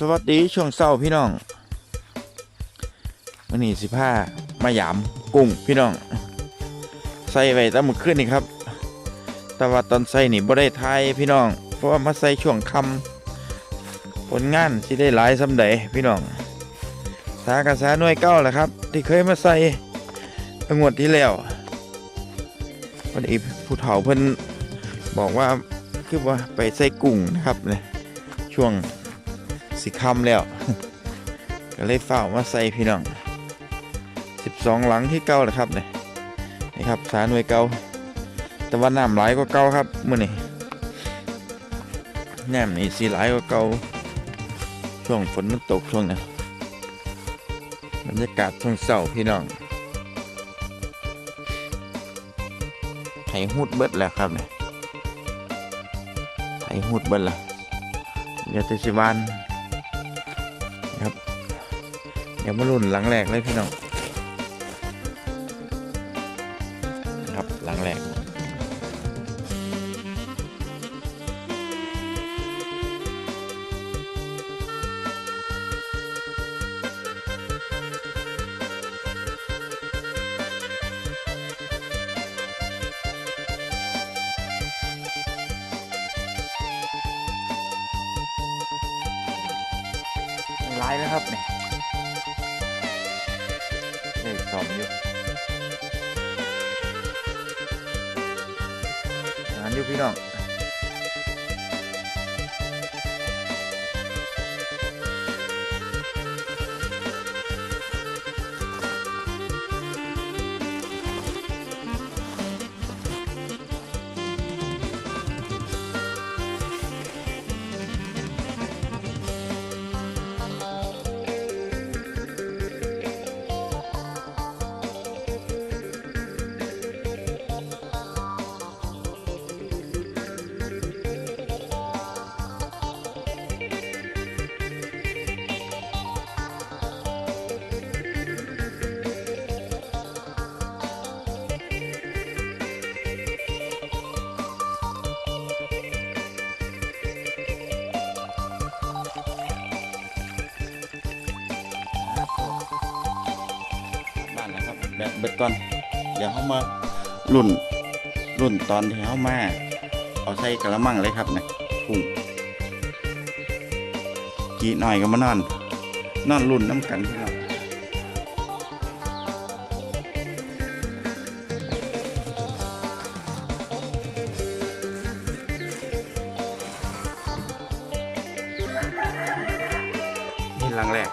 สวัสดีช่วงเศร้าพี่น้องวันนี้สิผ้ามายามกุ้งพี่น้อง ใส่ไว้ตั้งมือขึ้นนี่ครับ แต่ว่าตอนใส่นี่บ่ได้ทายพี่น้อง เพราะว่ามาใส่ช่วงคำผลงานสิได้หลายสำใดพี่น้องสากระสาหน่วยเก้าแหละครับ ที่เคยมาใส่เมื่องวดที่แล้ววันนี้ผู้เฒ่าเพิ่นบอกว่าคือว่าไปใส่กุ้งนะครับเนี่ยช่วง สิคำแล้ว ก็เลยฝ้ามาใส่พี่น้อง 12 หลังที่เก่าแหละครับเนี่ยนี่ครับสาหน่วยเก่าแต่ว่าน้ำไหลกว่าเก่าครับมื่อนี้น้ำนี่สีไหลกว่าเก่าช่วงฝนมันตกช่วงนี้บรรยากาศช่วงเสาร์พี่น้องไถหูดเบิดแล้วครับเนี่ยไถหูดเบิดแล้วเดี๋ยวแตสิบาน ดี๋ยวมาลุ่นหลังแรกเลยพี่น้องครับหลังแรกลายแล้วครับเนี่ย เลของอยู่งานอยู่พี่น้อง แบบเบ็ดก่อน เดี๋ยวเขามารุ่นรุ่นตอนที่เขามาเอาใส่กระมังเลยครับเนี่ยกุ้งกีหน่อยก็มานอน นอนรุ่นน้ำกันพี่น้องนี่หลังแรก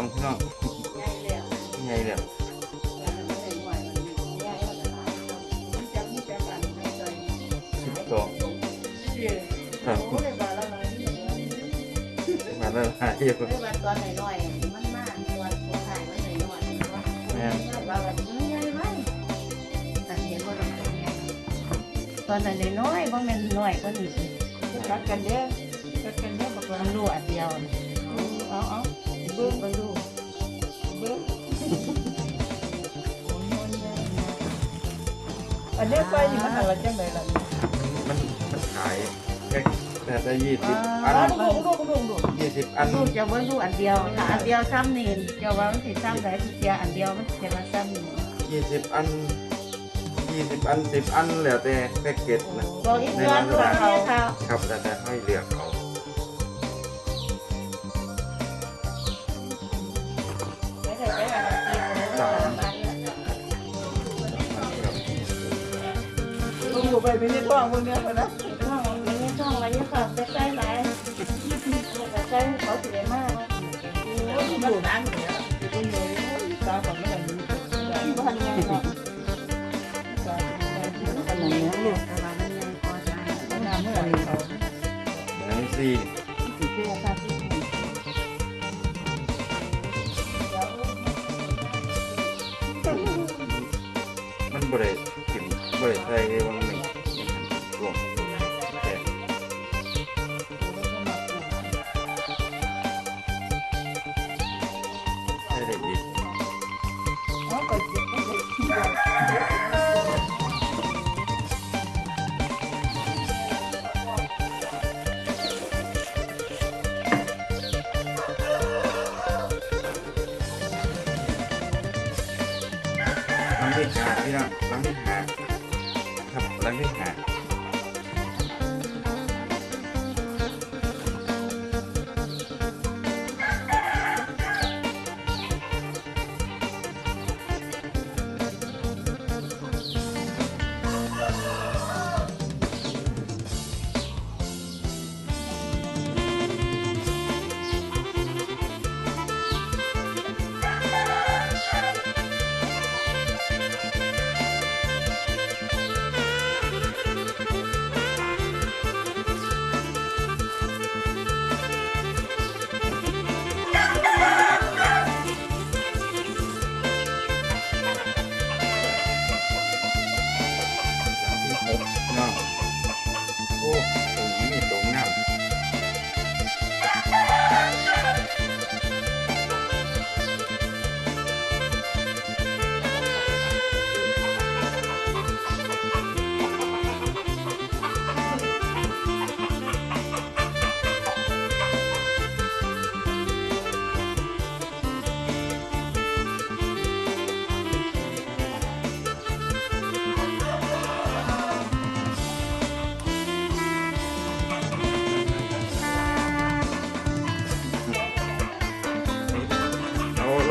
องพี่น้องใหญ่แล้วสิบสองครับมาแล้วหายอยู่แม่นตอนนั้นน้อยๆบ่แม่นน้อยกว่านี้กัดกันเด้อกัดกันเด้อบอกว่ามันรู้อันเดียวน่ะเอาเอาเบิ่งเบิ่งดูเบิ้งอันนี้ไฟนี่มันอะไรจังไดล่ะมันมันขายแค่แต่ได้ยี่สิบอันอ่าดูดูดูดูดูยี่สิบอันลูกจะเบิ่งดูอันเดียวถ้าอันเดียวซ้ำนี่เจ้าว่ามันสิซ้ำได้ทุกอย่างอันเดียวมันสิมาซ้ำนี่ยี่สิบอันยี่สิบอันสิบอันแล้วแต่แพ็กเกจนะบอกอีกเดือนว่าเนี่ยค่ะครับแล้วแต่ให้เลือก ไปไม่ได้ท้องพวกเนี้ยนะช่อนี้ช่องอะไรเนี่ยค่ะไปใกล้ไหนใกล้เขาเสียมากอยู่นั่นเนี่ยตรงนี้ตาของแม่ที่บ้านไงเนาะตาของแม่ที่บ้านไงเนี่ยตาบ้านไงพอใจน้ำเมื่อไหร่เขาไหนสิ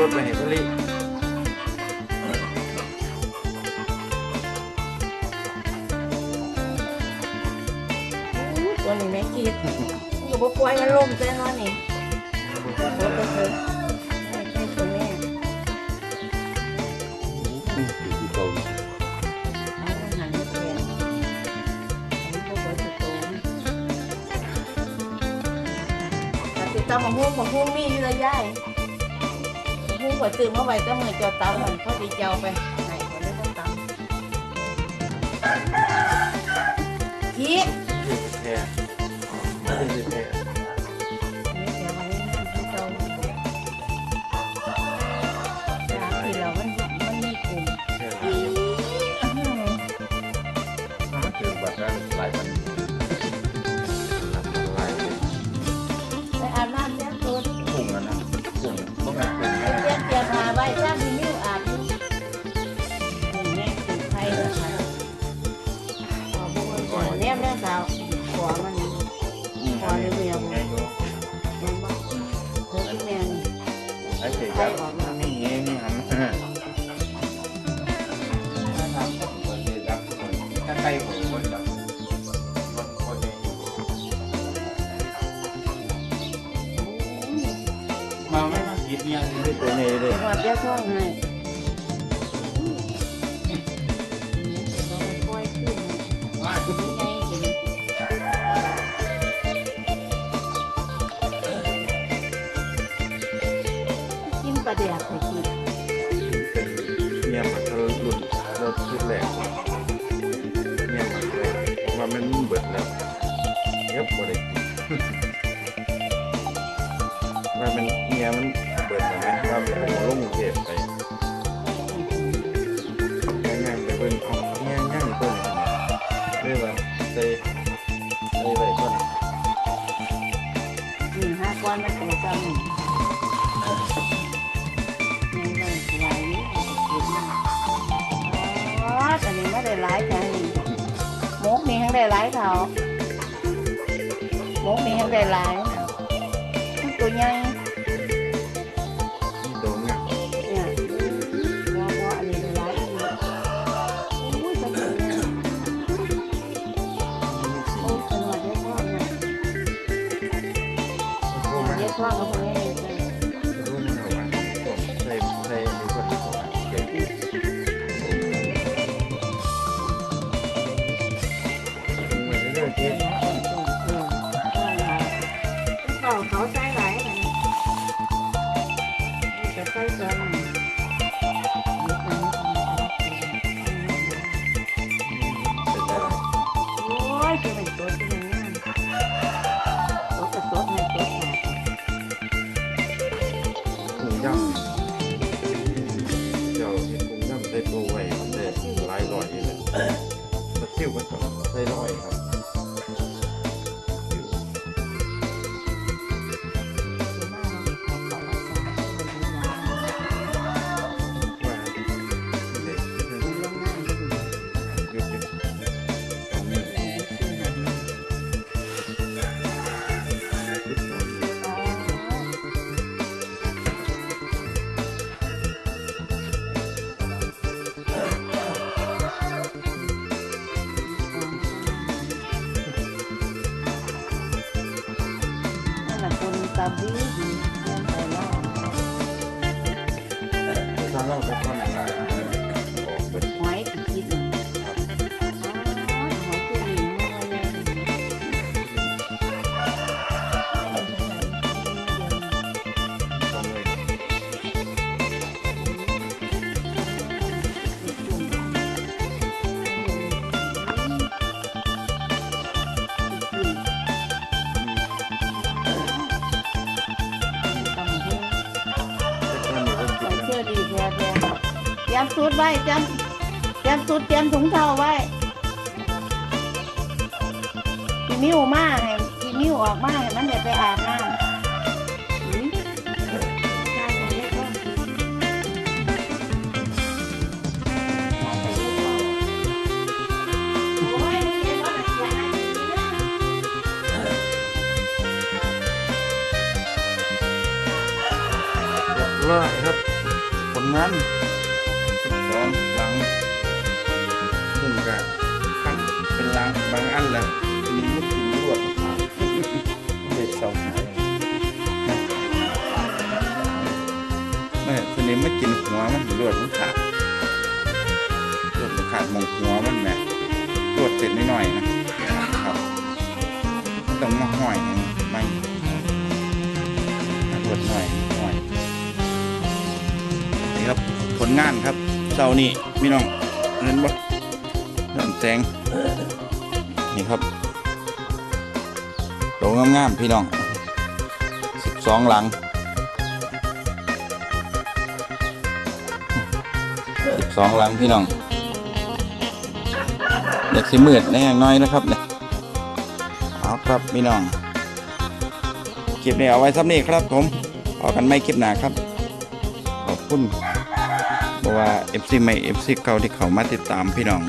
รถไปให้คนรีตัวนี้แม่คิดอยู่บ่ป่วยมันล่มใช่ไหมนี่รถไปเถอะแค่ตัวแม่ตามองหุ้มองหุ้มีอยู่เลยย่าย ข่อยซื้อมาไว้แต่มื่อเจ้าตำมันเขาดีเจ้าไปไหนข่อยได้ต้องตำพี เนี่ 开始 everybody happy. ได้หลายเขาหมูมีแห้งได้หลายตัวใหญ่ rồi kia bầu khổ sai lại rồi sai rồi ôi cái này tốt cái này cùng nhau giờ cùng nhau để bù ยมสูตรไว้เตรียมเตรียมสูตรเตรียมถุงเท้าไว้พี่มิ้วมาให้พี่มิ้วออกมาให้มันเดี๋ยวไปอาบน้ำอุ๊ยใช่ใส่เล็กก่อนใส่เล็กก่อนโอ้ยมันเห็นว่ามันใหญ่ดีนะร้อยครับผลงาน ซึ่งก็ขั้นเป็นหลังบางอันแหละมีมุดถึงรวดเด็ดสองหายแม่สนิมไม่กินหัวมันรวดมันขาดรวดมันขาดหมองหัวมันแหม่รวดเสร็จนิดหน่อยนะครับมันต้องมาห้อยไม่รวดหน่อยหน่อยนี่ครับผลงานครับเสานี้พี่น้องเห็นบ่เริ่ม แสงนี่ครับโดงงามๆพี่น้องสิบสองหลังสิบสองหลังพี่น้องเด็กสิมืดในอย่างน้อยนะครับเนี่ยเอาครับพี่น้องคลิปนี้เอาไว้ซ้ำนี้ครับผมพอกันไม่คลิปหนาครับ ขอบคุณเพราะว่า FC ใหม่ FC เก่าที่เขามาติดตามพี่น้อง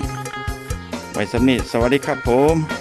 สำนี้สวัสดีครับผม